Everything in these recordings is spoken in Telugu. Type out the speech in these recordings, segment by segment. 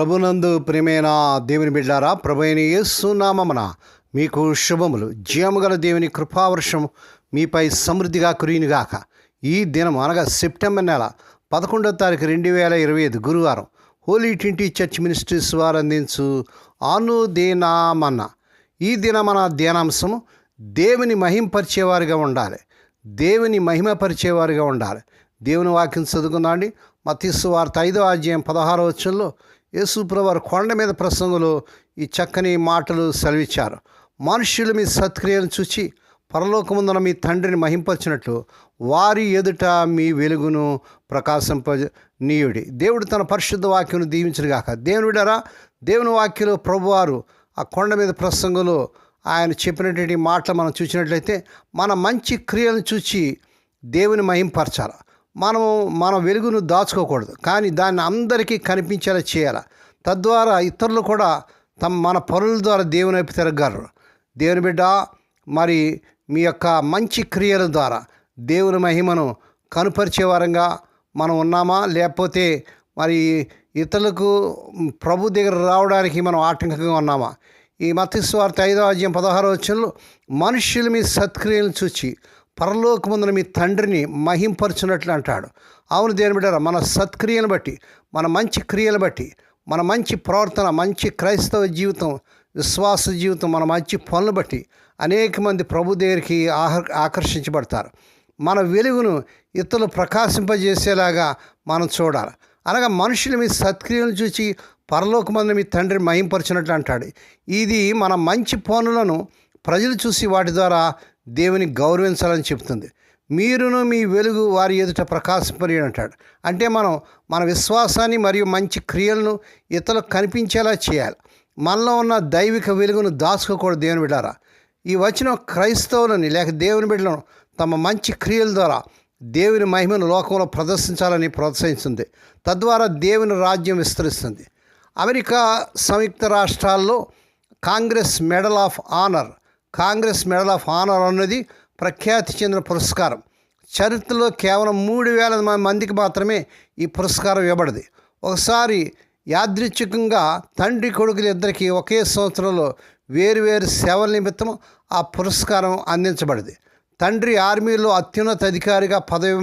ప్రభునందు ప్రియమైన దేవుని బిడ్డారా ప్రభు అయిన యేసునామమున మీకు శుభములు. జీవముగల దేవుని కృపావర్షం మీపై సమృద్ధిగా కురియునుగాక. ఈ దినం అనగా సెప్టెంబర్ నెల పదకొండో తారీఖు రెండు వేల ఇరవై ఐదు గురువారం హోలీ ట్వంటీ చర్చ్ మినిస్ట్రీస్ వారు అందించు అనుదేనామన్న ఈ దిన మన ధ్యానాంశము దేవుని మహింపరిచేవారిగా ఉండాలి. దేవుని మహిమపరిచేవారిగా ఉండాలి. దేవుని వాక్యం చదువుకుందాం మతీసు వార్త ఐదో అధ్యాయం పదహారో వచ్చంలో యేసుప్రవారు కొండ మీద ప్రసంగంలో ఈ చక్కని మాటలు సెలవిచ్చారు. మనుష్యులు మీ సత్క్రియను చూచి పరలోకముందున మీ తండ్రిని మహింపరిచినట్లు వారి ఎదుట మీ వెలుగును ప్రకాశింప నీయుడి దేవుడు తన పరిశుద్ధ వాక్యం దీవించడుగాక దేవుని దేవుని వాక్యంలో ప్రభువారు ఆ కొండ మీద ప్రసంగంలో ఆయన చెప్పినటువంటి మాటలు మనం చూసినట్లయితే మన మంచి క్రియలను చూచి దేవుని మహింపరచాలి. మనము మన వెలుగును దాచుకోకూడదు. కానీ దాన్ని అందరికీ కనిపించేలా చేయాలి. తద్వారా ఇతరులు కూడా తమ మన పనుల ద్వారా దేవుని వైపు తిరగలరు దేవుని బిడ్డ మరి మీ యొక్క మంచి క్రియల ద్వారా దేవుని మహిమను కనుపరిచే వారంగా మనం ఉన్నామా? లేకపోతే మరి ఇతరులకు ప్రభు దగ్గర రావడానికి మనం ఆటంకంగా ఉన్నామా? ఈ మతస్వార్త ఐదో అధ్యాయం పదహారో వచ్చంలో మనుషులు మీ సత్క్రియలను చూచి పరలోకముందున మీ తండ్రిని మహింపరచున్నట్లు అంటాడు. అవును దేని బిడ్డారా మన సత్క్రియను బట్టి మన మంచి క్రియలు బట్టి మన మంచి ప్రవర్తన మంచి క్రైస్తవ జీవితం విశ్వాస జీవితం మన మంచి పనులు బట్టి అనేక మంది ప్రభు దగ్గరికి ఆహ ఆకర్షించబడతారు. మన వెలుగును ఇతరులు ప్రకాశింపజేసేలాగా మనం చూడాలి. అనగా మనుషులు మీ సత్క్రియలను చూసి పరలోకమందు మీ తండ్రిని మహింపరచినట్లు అంటాడు. ఇది మన మంచి పనులను ప్రజలు చూసి వాటి ద్వారా దేవుని గౌరవించాలని చెప్తుంది మీరును మీ వెలుగు వారి ఎదుట ప్రకాశపరి అంటాడు. అంటే మనం మన విశ్వాసాన్ని మరియు మంచి క్రియలను ఇతరులకు కనిపించేలా చేయాలి. మనలో ఉన్న దైవిక వెలుగును దాచుకోకూడదు దేవుని బిడ్డారా. ఈ వచ్చిన క్రైస్తవులని లేక దేవుని బిడ్డలను తమ మంచి క్రియల ద్వారా దేవుని మహిమను లోకంలో ప్రదర్శించాలని ప్రోత్సహిస్తుంది. తద్వారా దేవుని రాజ్యం విస్తరిస్తుంది. అమెరికా సంయుక్త రాష్ట్రాల్లో Congress medal of honour Congress medal of honour అన్నది ప్రఖ్యాతి చెందిన పురస్కారం. చరిత్రలో కేవలం మూడు వేల మందికి మాత్రమే ఈ పురస్కారం ఇవ్వబడింది. ఒకసారి యాదృచ్ఛికంగా తండ్రి కొడుకులు ఇద్దరికి ఒకే సంవత్సరంలో వేరువేరు సేవల నిమిత్తం ఆ పురస్కారం అందించబడింది. తండ్రి ఆర్మీలో అత్యున్నత అధికారిగా పదవి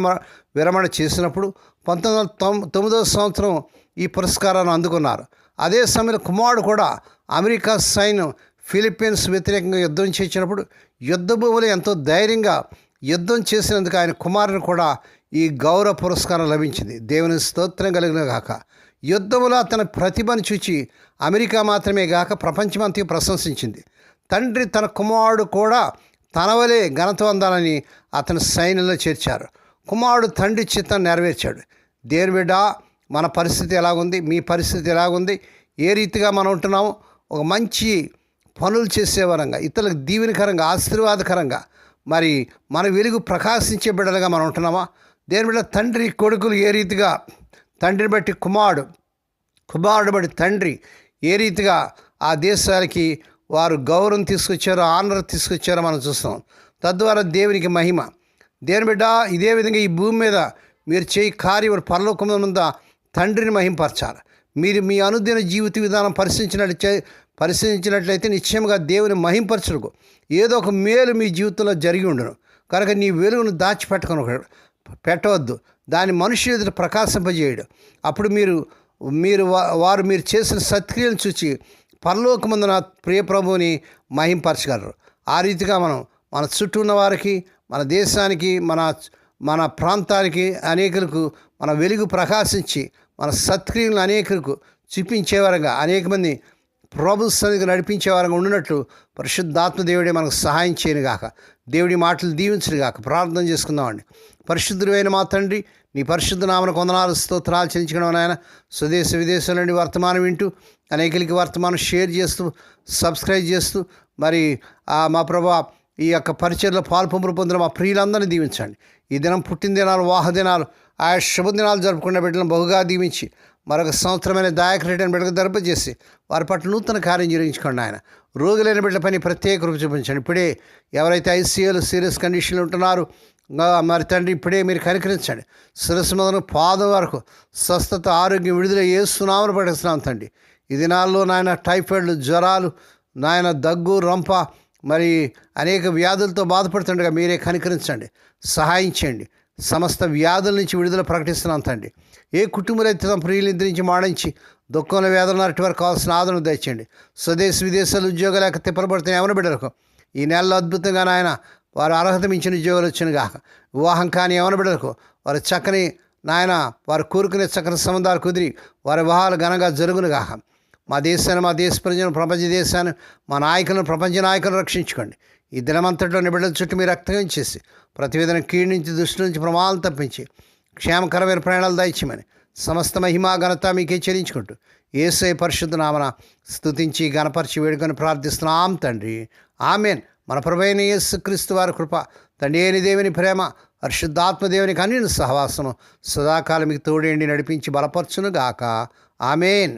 విరమణ చేసినప్పుడు పంతొమ్మిది వందల తొమ్ తొమ్మిదవ సంవత్సరం ఈ పురస్కారాన్ని అందుకున్నారు. అదే సమయంలో కుమారుడు కూడా అమెరికా సైన్యం ఫిలిప్పీన్స్ వ్యతిరేకంగా యుద్ధం చేసినప్పుడు యుద్ధ భూములు ఎంతో ధైర్యంగా యుద్ధం చేసినందుకు ఆయన కుమారుని కూడా ఈ గౌరవ పురస్కారం లభించింది. దేవుని స్తోత్రం కలిగిన గాక. యుద్ధములో అతని ప్రతిభను చూచి అమెరికా మాత్రమే గాక ప్రపంచమంతా ప్రశంసించింది. తండ్రి తన కుమారుడు కూడా తన వలె ఘనత పొందాలని అతని సైన్యంలో చేర్చారు. కుమారుడు తండ్రి చిత్తం నెరవేర్చాడు. దేని బిడ్డ మన పరిస్థితి ఎలాగుంది? మీ పరిస్థితి ఎలాగుంది? ఏ రీతిగా మనం ఉంటున్నాము? ఒక మంచి పనులు చేసే వరంగా ఇతరులకు దీవెనకరంగా ఆశీర్వాదకరంగా మరి మన వెలుగు ప్రకాశించే బిడ్డలుగా మనం ఉంటున్నామా? దేని బిడ్డ తండ్రి కొడుకులు ఏ రీతిగా తండ్రిని బట్టి కుమారుడు కుమారుడు బట్టి తండ్రి ఏ రీతిగా ఆ దేశానికి వారు గౌరవం తీసుకొచ్చారో ఆనర్ తీసుకొచ్చారో మనం చూస్తాం తద్వారా దేవునికి మహిమ. దేని బిడ్డ ఇదే విధంగా ఈ భూమి మీద మీరు చేయి కార్యం పరలోకం ముంద తండ్రిని మహింపరచాలి. మీరు మీ అనుదిన జీవిత విధానం పరిశీలించినట్టు పరిశీలించినట్లయితే నిశ్చయంగా దేవుని మహింపరచుడుకు ఏదో ఒక మేలు మీ జీవితంలో జరిగి ఉండను. కనుక నీ వెలుగును దాచిపెట్టుకుని పెట్టవద్దు. దాని మనుషులు ఎదుట ప్రకాశింపజేయడు. అప్పుడు మీరు మీరు వారు మీరు చేసిన సత్క్రియలు చూచి పరలోకమందున ప్రియ ప్రభువుని మహింపరచగలరు. ఆ రీతిగా మనం మన చుట్టూ ఉన్న వారికి మన దేశానికి మన మన ప్రాంతానికి అనేకులకు మన వెలుగు ప్రకాశించి మన సత్క్రియలను అనేకులకు చూపించేవారుగా అనేక మంది ప్రభు సన్నిధికి నడిపించే వారంగా ఉండినట్లు పరిశుద్ధాత్మ దేవుడే మనకు సహాయం చేయను గాక. దేవుడి మాటలు దీవించను గాక. ప్రార్థన చేసుకుందామండి. పరిశుద్ధుడైన మా తండ్రి నీ పరిశుద్ధ నామన కొందనాలు స్తోత్రాలు చెల్లించడం నాయన. స్వదేశ విదేశం నుండి వర్తమానం వింటూ అనేకలకి వర్తమానం షేర్ చేస్తూ సబ్స్క్రైబ్ చేస్తూ మరి మా ప్రభా ఈ యొక్క పరిచయలో పాల్పంపులు పొందిన మా ప్రియులందరినీ దీవించండి. ఈ దినం పుట్టిన దినాలు వాహ దినాలు ఆయా శుభదినాలు జరుపుకునే బిడ్డలను బహుగా దీవించి మరొక సంవత్సరమైన దాయక రిటర్న్ బిడ్డకు దర్పజేసి వారి పట్ల నూతన కార్యం జరిగించుకోండి ఆయన. రోగులైన బిడ్డల పని ప్రత్యేక రూపు చూపించండి. ఇప్పుడే ఎవరైతే ఐసీయూలు సీరియస్ కండిషన్లు ఉంటున్నారు మరి తండ్రి ఇప్పుడే మీరు కనికరించండి. శిరస్సు మొదలు పాదం వరకు స్వస్థత ఆరోగ్యం విడుదల చేస్తున్నామని పడిస్తున్నాం తండ్రి. ఈ దినాల్లో నాయన టైఫాయిడ్లు జ్వరాలు నాయన దగ్గు రొంప మరి అనేక వ్యాధులతో బాధపడుతుండగా మీరే కనికరించండి. సహాయం చేయండి. సమస్త వ్యాధుల నుంచి విడుదల ప్రకటిస్తున్నాం తండ్రి. ఏ కుటుంబరైతే తమ ప్రియులు నుంచి మాడించి దుఃఖంలో వేదన అటు వరకు కావాల్సిన ఆదరణ తెచ్చండి స్వదేశ విదేశాలు ఉద్యోగాలు లేక తిప్పలబడుతున్న ఎవరు బిడ్డలకు? ఈ నెలలో అద్భుతంగా నాయన వారు అర్హత మించిన ఉద్యోగాలు వచ్చిన గాక. వివాహం కాని ఎవరి బిడ్డలకు? వారు చక్కని నాయన వారు కోరుకునే చక్కని సంబంధాలు కుదిరి వారి వివాహాలు ఘనంగా జరుగునుగాక మా దేశాన్ని మా దేశ ప్రజలను ప్రపంచ దేశాన్ని మా నాయకులను ప్రపంచ నాయకులను రక్షించుకోండి. ఈ దినమంతట్లో బిడ్డల చుట్టూ మీరు రక్తం చేసి ప్రతివేదన కీడు నుంచి దృష్టి నుంచి ప్రమాదాలు తప్పించి క్షేమకరమైన ప్రయాణాలు దయచేయమని సమస్త మహిమా ఘనత మీకే చెల్లించుకుంటూ ఏసై పరిశుద్ధ నామన స్తుతించి గణపరిచి వేడుకొని ప్రార్థిస్తున్నాం తండ్రి. ఆమెన్. మన ప్రభైన యేసుక్రీస్తు వారి కృప తండ్రి ఏని దేవుని ప్రేమ పరిశుద్ధాత్మదేవునికి అన్ని సహవాసము సదాకాలం మీకు తోడేండి నడిపించి బలపరచునుగాక. ఆమెన్.